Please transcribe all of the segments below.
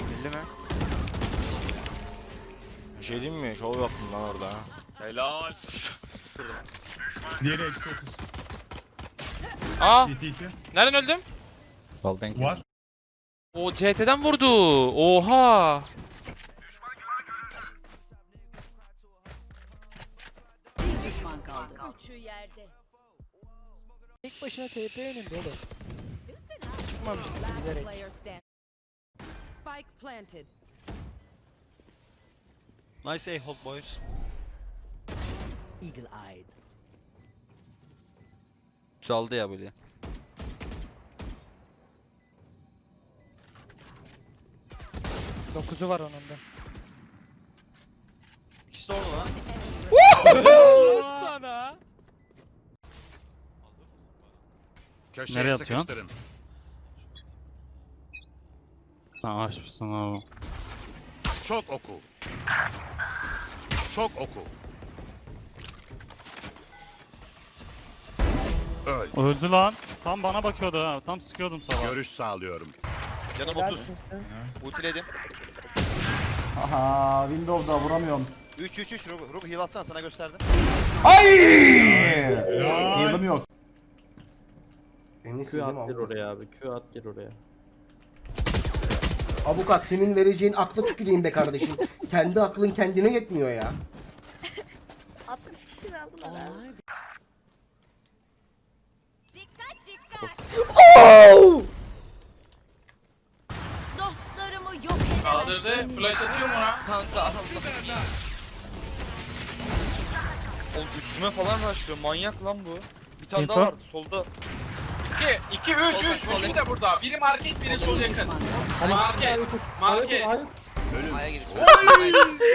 Belli mi? Bir şey diyeyim mi? Şov yaptım lan orada ha. Helal. Diğeri eksi 30. Aa CT 2. nereden öldüm? Var. O CT'den vurdu. Oha. Üçü yerde. Tek başına TP önünde oğlum. Last bilerek. Spike planted. Nice A hold boys. Eagle eyed. Çaldı ya böyle. Dokuzu var onun da. İkisi de orada lan. Sana. Nereye atıyorsun? Sen açmışsın abi. Çok oku. Çok oku. Öl. Öldü lan. Tam bana bakıyordu ha. Tam sıkıyordum sabah. Görüş sağlıyorum. Canım 30. Ultiledim. Aha Windows'da vuramıyorum. 3 3 3 Rubu, Rubu heal atsana sana gösterdim. Heal'ım yok. Eminsin değil mi Abukat? oraya abi. Q at gir oraya. Abukat senin vereceğin aklı tüküreyim be kardeşim. Kendi aklın kendine yetmiyor ya. Onlar Dostlarımı yok edemezsin. Flash atıyor mu ona? Kanka Oğlum üstüme falan başlıyor. Manyak lan bu. Bir tane daha Info. var solda. 2 2 3 3 üçü de burada. Biri market, biri sol yakın. Market. Market. Aya girip.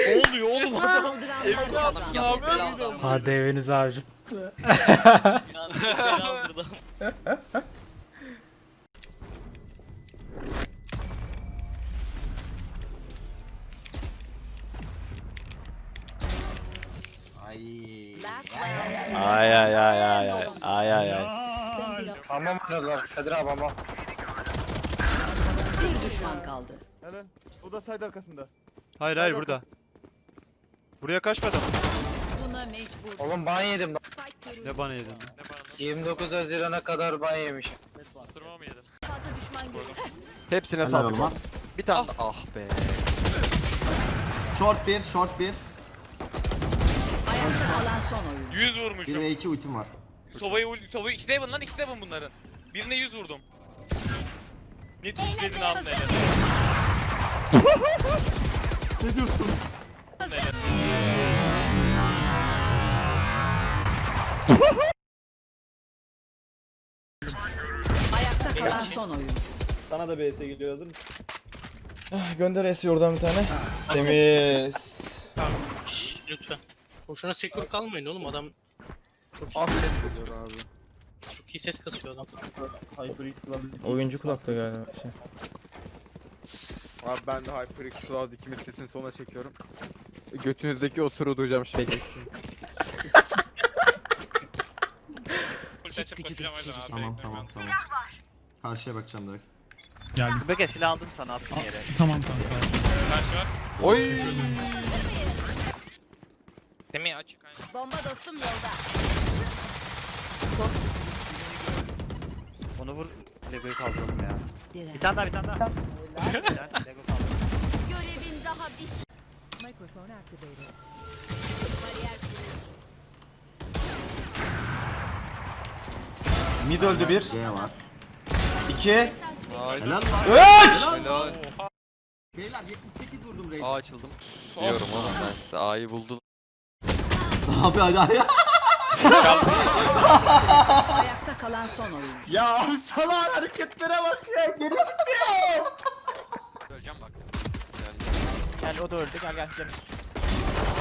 Ne oluyor oğlum? Saldıranlar kazandı. Hadi eviniz abicim. Ay. Ay ay ay ay ay. Ay ay ay. Tamam oynadılar Kadir abi ama. Bir düşman kaldı. O da side arkasında. Hayır hayır burada. Buraya kaçmadım. buna mecbur. Oğlum ban yedim. Görüldü. Ne bana yedin? 29 Haziran'a kadar ban yemişim. Susturma mı yedin? Fazla düşman görüldü. Hepsine sattık. Bir tane daha. Ah be. Short 1, short 1. Ayakta kalan son oyun. 100 vurmuşum. ve 2 ultim var. Sova'yı ul Sova'yı X'de bunlar X'de bun bunların. Birine 100 vurdum. Ne tüfledin aldın hele. Ne diyorsun? Ayakta kalan son oyun. Sana da BS geliyor hazır mısın? Gönder Esi oradan bir tane. Temiz. Lütfen. Boşuna sekur kalmayın oğlum adam çok iyi ses kasıyor abi. Çok iyi ses kasıyor adam. Oyuncu kulakta galiba. Şey. Abi ben de HyperX Cloud 2 sesini sona çekiyorum. Götünüzdeki o soru duyacağım şimdi. Full açıp koşacağım hadi abi. Tamam tamam tamam. Karşıya bakacağım direkt. Geldim. Beke silah aldım sana attım yere. Tamam tamam. Karşı var. Oy. Semih açık aynen. Bomba dostum yolda. Onu vur. Lego'yu kaldıralım ya. Bir tane daha bir tane daha. Bir tane Lego kaldıralım. Görevin daha bit. Bariyer kuruldu. Mid öldü bir. C var. 2. Mesaj Haydi. Helal lan. 3. Helal. Beyler 78 vurdum reis. A açıldım. Biliyorum oğlum ben size A'yı buldum. Abi hadi hadi. Ayakta kalan son oyun. Ya abi salak hareketlere bak ya. Geri Öleceğim bak. Gel o da öldü gel gel gel.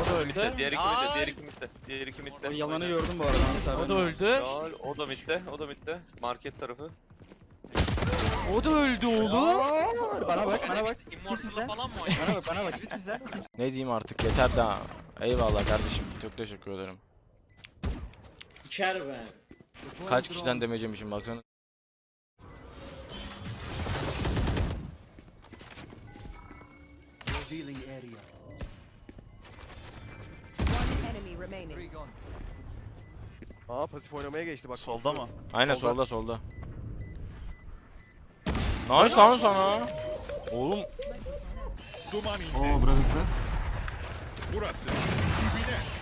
O da öldü. Diğer iki midde, diğer iki midde. Diğer iki midde. Yalanı gördüm bu arada. O da öldü. Helal, O da midde, o da midde. Market tarafı. O da öldü oğlum. Bana bak bana bak. Immortal'la falan mı Bana bak bana bak. Ne diyeyim artık yeter daha. Eyvallah kardeşim. Çok teşekkür ederim. Siker ben. Kaç kişiden demecemişim baksana. Enemy remaining. Aa pasif oynamaya geçti bak. Solda mı? Aynen Solda. solda solda. Nice lan sana. Oğlum Duman indi. Oo burası. Burası. Bir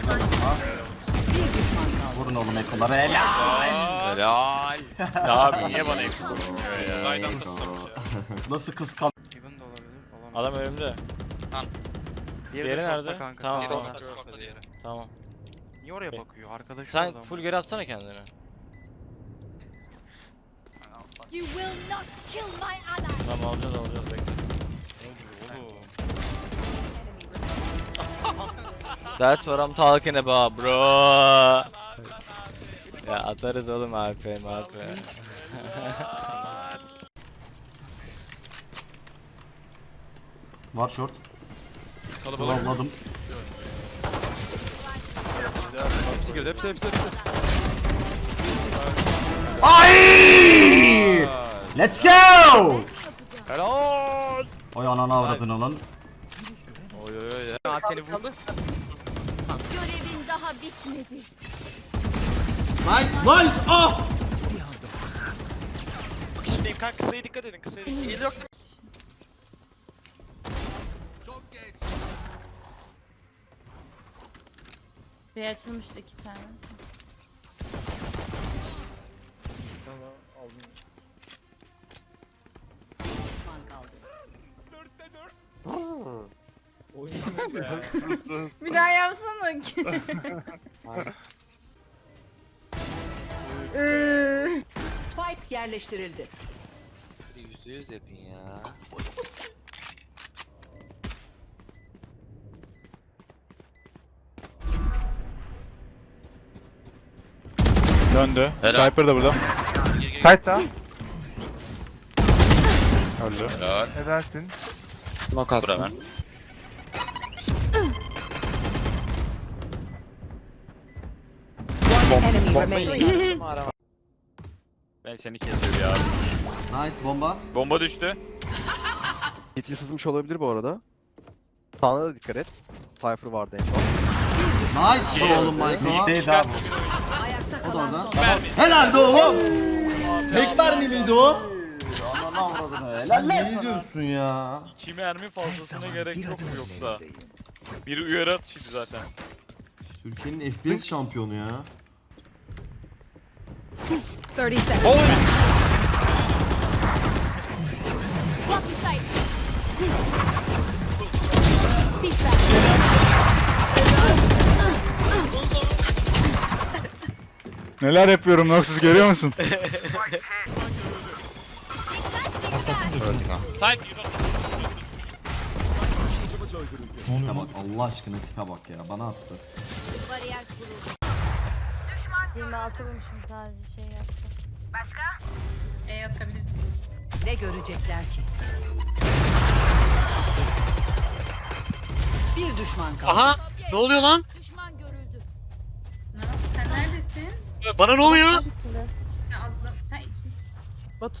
düşman kaldı. Vurun oğlum ekoları helal. Helal. Ya abi niye bana olmuyor ya? Aydan tutsamış ya. Nasıl kıskan. Even de olabilir. Olamaz. adam önümde. Diğeri Diğeri shortta nerede? kanka. Tamam, Diğeri tamam. Short'ta diğeri. Tamam. Niye oraya bakıyor? Arkadaş Sen full geri atsana kendini. You will not kill my ally. Tamam alacağız alacağız bekle. That's what I'm talking about bro. ya atarız oğlum AP AP. Var short. Kalabalık. Hepsi girdi. Hepsi hepsi hepsi. Ay! Let's go! Helal. Oy ananı avradın lan. Oy oy oy. Abi seni vurdu. Görevin daha bitmedi. Nice nice ah! Bakışındayım kanka kısaya dikkat edin kısaya dikkat edin. Geliyor. Bir açılmıştı iki tane. Düşman kaldı. Bir daha yapsana ki. Spike yerleştirildi. Yüzde yüz yakın ya. Döndü. Helal. Sniper da burada. Fight da. Öldü. Helal. Edersin. Smoke at. Bura Ben seni kesiyorum ya. Nice bomba. Bomba düştü. CT sızmış olabilir bu arada. Sağına da dikkat et. Cypher vardı en son. Nice oğlum Michael. O da orada. Helal be oğlum. Tek mermi miydi o? Ananı avradını helal Ne diyorsun ya? İki mermi fazlasına gerek yok mu yoksa? Bir uyarı atışıydı zaten. Türkiye'nin FPS şampiyonu ya. 30 seconds. Neler yapıyorum Noxus görüyor musun? Side you Allah aşkına tipe bak ya bana attı. Bariyer kuruldu. 26 vurmuşum sadece şey yaptım. Ne görecekler ki? Bir düşman kaldı. Aha! Ne oluyor lan? Düşman görüldü. Sen neredesin? Bana ne oluyor? Ya abla sen için. Batu.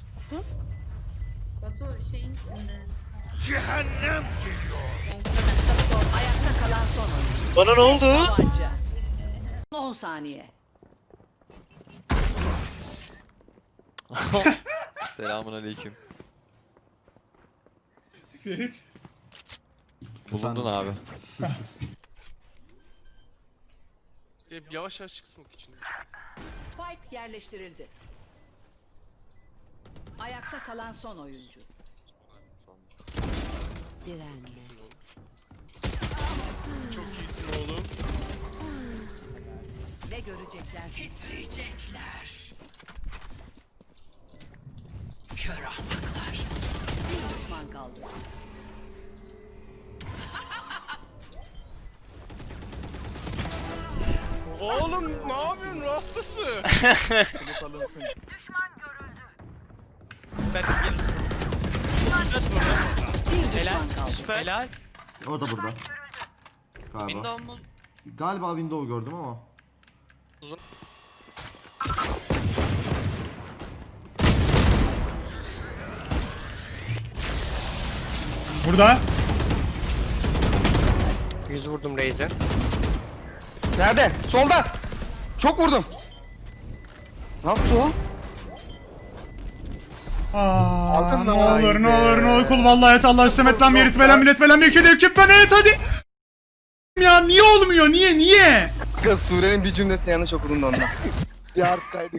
Batu şeyin içinde. Cehennem geliyor. Ayakta kalan son oyuncu. Bana ne oldu? Tabanca. 10 saniye. Selamun aleyküm. Bulundun abi. Yavaş yavaş çık smoke için. Spike yerleştirildi. Ayakta kalan son oyuncu. Direnme. Çok iyisin oğlum. Ne görecekler? Titriyecekler. Yapıyorsun rastası? Ben de gelirsin. Bir düşman kaldı. Süper. Helal. Orada burada. Galiba. Window mu? Galiba window gördüm ama. Burada. 100 vurdum Raze'e. Nerede? Solda. Çok vurdum. Ne yaptı o? Aa, ne olur ne olur ne olur kul vallahi et Allah istemet lan yerit velen millet velen bir kedi ekip ben et hadi. Ya niye olmuyor niye niye? Kız surenin bir cümlesi yanlış okudun da ondan. Bir harf kaydı.